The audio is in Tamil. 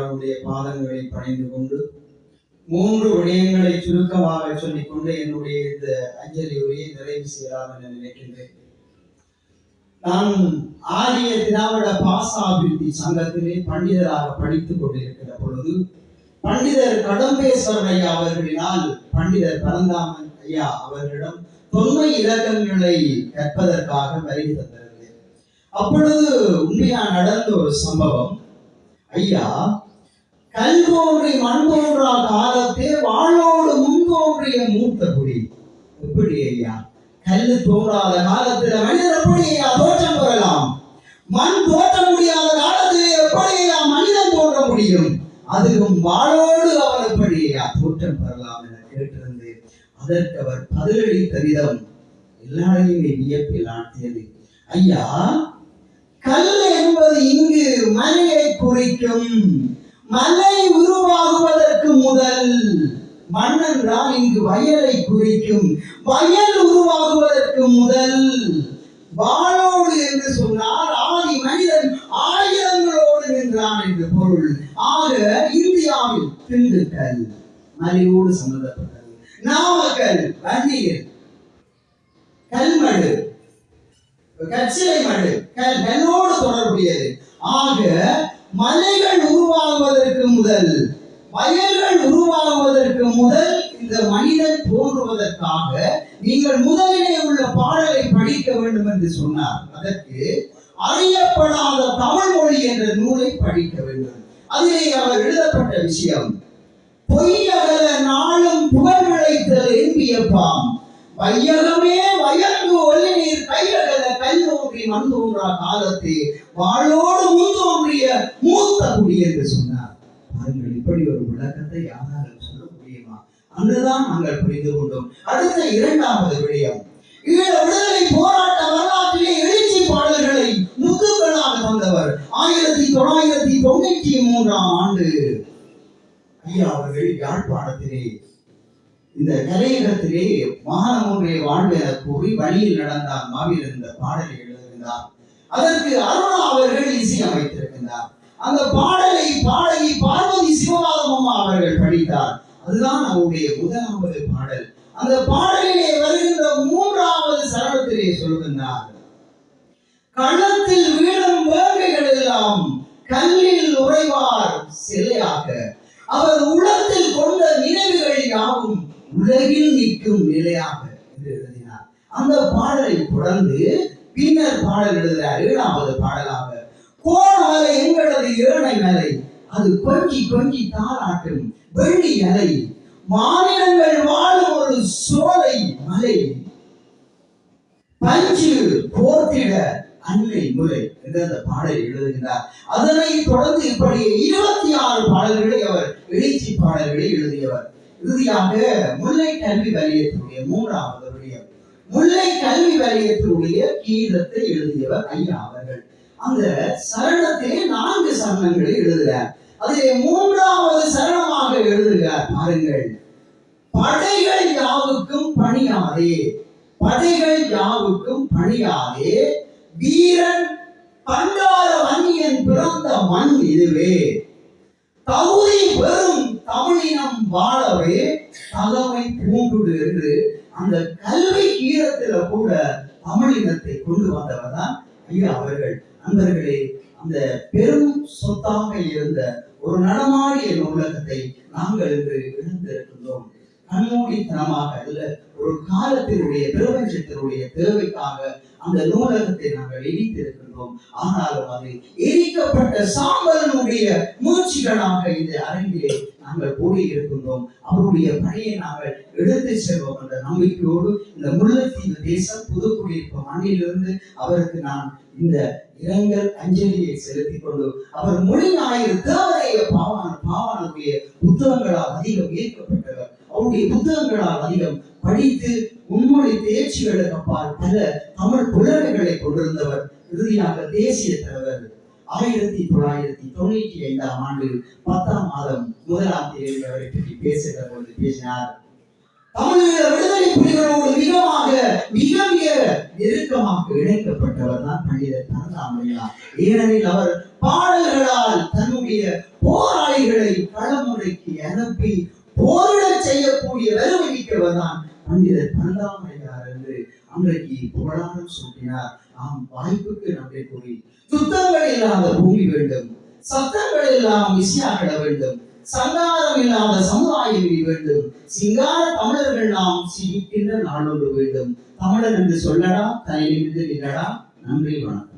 அவருடைய பாதங்களை பணிந்து கொண்டு மூன்று விடயங்களை சுருக்கமாக சொல்லிக்கொண்டு என்னுடைய இந்த அஞ்சலி உரையை நிறைவு செய்யலாம் என நினைக்கின்றேன். நான் ஆரிய திராவிட பாசாபிவிருத்தி சங்கத்திலே பண்டிதராக படித்துக் கொண்டிருக்கிற பொழுது பண்டிதர் கடம்பேஸ்வரன் ஐயா அவர்களினால் பண்டிதர் பரந்தாமன் ஐயா அவர்களிடம் தொன்மை இலக்கங்களை கற்பதற்காக வருகை தந்திருந்தேன். அப்பொழுது உண்மையா நடந்த ஒரு சம்பவம் ஐயா கல் தோன்றி மண் தோன்றா காலத்தே வாழோடு முன் தோன்றிய மூத்த குடி. எப்படி ஐயா? கல் தோன்றாத காலத்துல மனிதர் எப்படி ஐயா தோற்றம் பெறலாம்? மண் தோற்ற முடியாத காலத்திலே எப்படி ஐயா மனிதன் தோன்ற முடியும்? அதுவும் வாழோடு அவர் எப்படி ஐயா தோற்றம் பெறலாம் என கேட்டிருந்தேன். அதற்கு அவர் பதிலளித்த விதம் எல்லாரையுமே வியப்பில் ஆட்டியது ஐயா கல் என்பது இங்கு மலையை குறிக்கும். மலை உருவாகுவதற்கு முதல் மண் என்றால் இங்கு வயலை குறிக்கும். வயல் உருவாகுவதற்கு முதல் வாழோடு என்று சொன்னால் ஆதி மனிதன் ஆயுதங்களோடு நின்றான் என்று பொருள். ஆக இந்தியாவில் திண்டுக்கல் மலையோடு சம்பந்தப்பட்டது. நாமக்கல் வன்னியில் கல்மடு கச்சிலை மடு கல் கல்லோடு தொடர்புடையது. ஆக மலைகள் உருவாகுவதற்கு முதல் வயல்கள் உருவாகுவதற்கு முதல் இந்த மனிதன் தோன்றுவதற்காக நீங்கள் முதலிலே உள்ள பாடலை படிக்க வேண்டும் என்று சொன்னார். அதற்கு அறியப்படாத தமிழ் மொழி என்ற நூலை படிக்க வேண்டும். அதிலே அவர் எழுதப்பட்ட விஷயம் பொய்யகல நாளும் புகழ் விளைத்தல் எம்பியப்பாம் வையகமே வயங்கு ஒலி கையகல கை தோன்றி மண் தோன்றா காலத்தே. வாழோடு முன் தோன்றிய மூத்த குடி என்று சொன்னார். பாருங்கள் இப்படி ஒரு விளக்கத்தை யாராலும் சொல்ல முடியுமா? அன்றுதான் நாங்கள் புரிந்து கொண்டோம். அடுத்த இரண்டாவது விடயம். ஈழ விடுதலை போராட்ட வரலாற்றிலே எழுச்சி பாடல்களை முத்துக்களாக வந்தவர் ஆயிரத்தி தொள்ளாயிரத்தி தொண்ணூற்றி மூன்றாம் ஆண்டு. ஐயா அவர்கள் யாழ்ப்பாணத்திலே இந்த கலையகத்திலே மகானம் ஒன்றை கூறி வழியில் நடந்தார் மாவீரன் இந்த பாடலை எழுதுகிறார் அதற்கு அருணா அவர்கள் இசையமைத்திருக்கின்றார் அந்த பாடலை பாடகி பார்வதி சிவபாதமம்மா அவர்கள் படித்தார். அதுதான் அவருடைய முதலாவது பாடல். அந்த பாடலிலே வருகின்ற மூன்றாவது சரணத்திலே சொல்கின்றார். களத்தில் வீழும் வேங்கைகள் எல்லாம் கல்லில் உறைவார் சிலையாக அவர் உலகில் நிற்கும் நிலையாக என்று எழுதினார். அந்த பாடலை தொடர்ந்து பின்னர் பாடல் எழுதுகிறார். ஏழாவது பாடலாக கோண மலை எங்களது ஏழை அலை அது கொஞ்சி கொஞ்சி தாராட்டும் வெள்ளி அலை மாநிலங்கள் வாழும் ஒரு சோலை மலை பஞ்சு போர்த்திட அன்னை முறை என்று அந்த பாடலை எழுதுகிறார். அதனை தொடர்ந்து இப்படி இருபத்தி ஆறு பாடல்களை அவர் எழுச்சி பாடல்களை எழுதியவர். இறுதியாக முல்லை கல்வி வலயத்தினுடைய மூன்றாவது விடயம். முல்லை கல்வி வலயத்தினுடைய கீதத்தை எழுதியவர் ஐயா அவர்கள். அந்த சரணத்திலே நான்கு சரணங்களை எழுதுகிறார். அதிலே மூன்றாவது சரணமாக எழுதுகிறார் பாருங்கள். படைகள் யாவுக்கும் பணியாதே. படைகள் யாவுக்கும் பணியாதே. வீரன் பண்டார வன்னியன் பிறந்த மண் இதுவே. தகுதி வாழவே தலைமை பூண்டுடு என்று அந்த கல்வி ஈரத்துல கூட தமிழினத்தை கொண்டு வந்தவர் தான் ஐயா அவர்கள். நண்பர்களே அந்த பெரும் சொத்தாக இருந்த ஒரு நடமாடிய நூலகத்தை நாங்கள் இன்று இழந்திருக்கின்றோம் கண்மூடித்தனமாக அல்ல ஒரு காலத்தினுடைய பிரபஞ்சத்தினுடைய தேவைக்காக அந்த நூலகத்தை நாங்கள் இடித்திருக்கின்றோம். ஆனாலும் அது எரிக்கப்பட்ட சாம்பலனுடைய மூச்சுகளாக இந்த அரங்கிலே நாங்கள் கூடி இருக்கின்றோம் அவருடைய பணியை நாங்கள் எடுத்து செல்வோம் என்ற நம்பிக்கையோடு இந்த முல்லைத்தீவு தேசம் புதுக்குடியிருப்பு மண்ணிலிருந்து அவருக்கு நான் இந்த இரங்கல் அஞ்சலியை செலுத்தி கொண்டு அவர் மொழி ஞாயிறு தேவரைய பாவான பாவானுடைய புத்தகங்களால் அதிகம் ஈர்க்கப்பட்டவர். அவருடைய புத்தகங்களால் அதிகம் படித்து உண்மொழி தேர்ச்சிகளுக்கு அப்பால் பல தமிழ் புலமைகளை கொண்டிருந்தவர் இறுதியாக தேசிய தலைவர். ஆயிரத்தி தொள்ளாயிரத்தி தொண்ணூற்றி ஐந்தாம் ஆண்டு பத்தாம் மாதம் முதலாம் தேதி அவரை பற்றி பேசுகிற பொழுது பேசினார். தமிழீழ விடுதலை புலிகளோடு மிகமாக மிக மிக நெருக்கமாக இணைக்கப்பட்டவர் தான் பண்டிதர் பரந்தாமரையார் ஏனெனில் அவர் பாடல்களால் தன்னுடைய போராளிகளை களமுறைக்கு அனுப்பி போரிட செய்யக்கூடிய வலுவமிக்கவர் தான் பண்டிதர் பரந்தாமையார் என்று அன்றைக்கு புகழாரம் சூட்டினார். ஆம் வாய்ப்புக்கு நன்றி கூறி. சுத்தங்கள் இல்லாத பூமி வேண்டும். சத்தங்கள் எல்லாம் இசையாகிட வேண்டும். சங்காரம் இல்லாத சமுதாயம் வேண்டும். சிங்கார தமிழர்கள் நாம் சிரிக்கின்ற நாளொன்று வேண்டும். தமிழர் என்று சொல்லடா தலை நிமிர்ந்து நன்றி வணக்கம்.